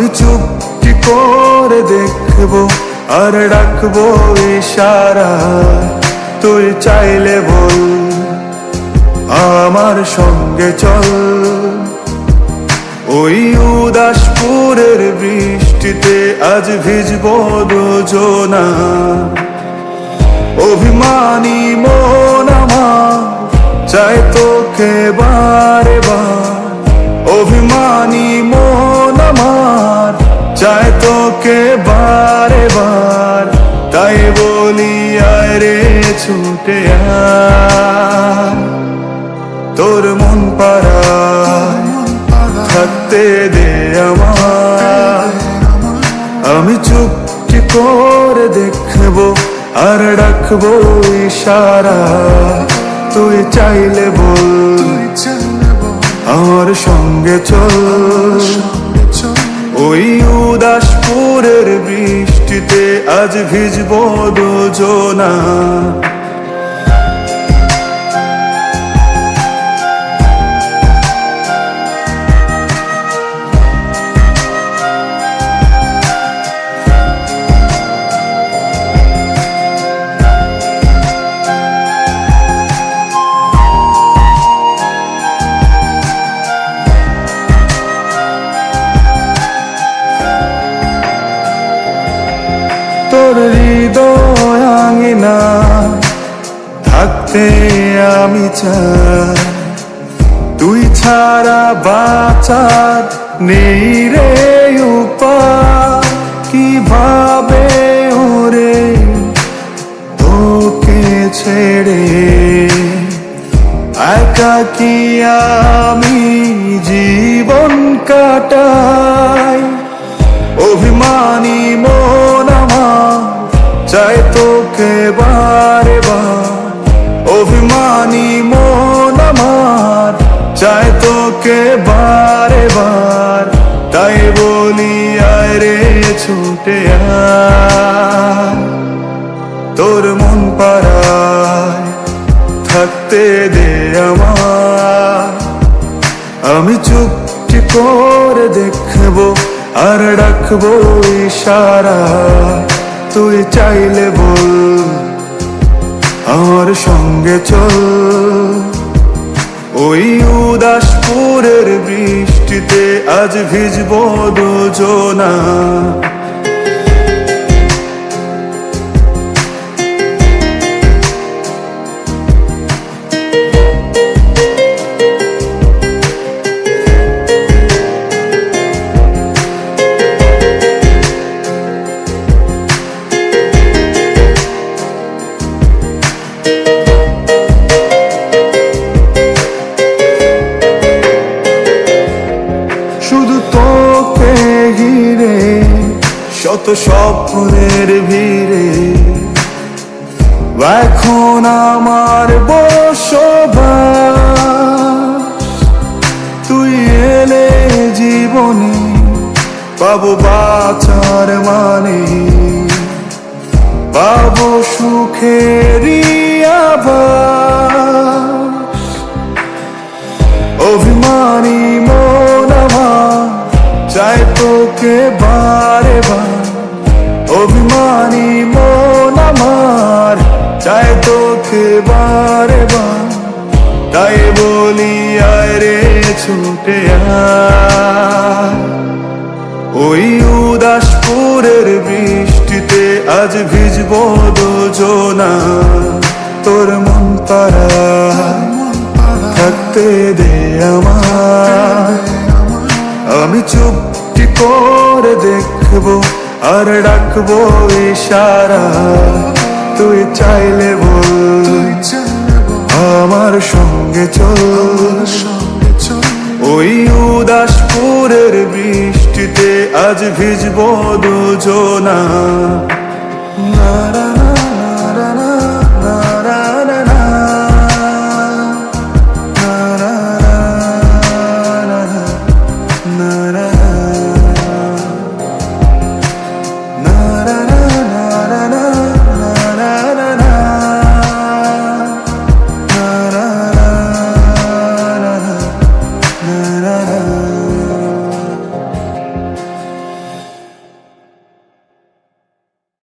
আমি চুপটি করে দেখব আর ডাকবো ইশারা। তুই চাইলে বল, আমার সঙ্গে চল। ওই উদাসপুরের বৃষ্টিতে আজ ভিজবো দুজনা। অভিমানী মন আমার, চাই তোকে বারে বার অভিমানী মন আমার চাই তোকে বারে বার, তাই বলি, আয় রে, ছুটে। তোর মন পারা থাকতে দে আমায়। আমি চুপটি করে দেখব আর ডাকবো ইশারা। তুই চাইলে বল, আমার সঙ্গে চল। ওই উদাসপুরের বৃষ্টিতে আজ ভিজবো দুজনা। থাকতে আমি চাই। তুই ছাড়া বাঁচার নেই রে উপায়। কীভাবে ওরে তোকে ছেড়ে? একা কি আমি জীবন কাটাই? অভিমানী মন আমার, চাই তোকে বারে বার। অভিমানী মন আমার, চাই তোকে বারে বার, তাই বলি, আয় রে, ছুটে। তোর মন পাড়ায় থাকতে দে আমার আমি চুপটি করে দেখব আর ডাকবো ইশারা তুই চাইলে বল সঙ্গে চল। ওই উদাসপুরের বৃষ্টিতে আজ ভিজবো দুজনা। শত স্বপ্নের ভিড়ে। এখন আমার বসবাস। তুই এলে জীবনে পাবো বাঁচার মানে। পাবো আভাস। অভিমানী মন আমার, চাই তোকে বারে বার। অভিমানী মন আমার, চাই তোকে বারে বার তাই বলি রে, ছুটে। ওই উদাসপুরের বৃষ্টিতে আজ ভিজবো দুজনা। তোর মন পাড়ায় থাকতে দে আমায়। আমি চুপটি করে দেখব আর ডাকবো ইশারা। তুই চাইলে বল, আমার সঙ্গে চল। ওই উদাসপুরের বৃষ্টিতে আজ ভিজবো দুজনা। না না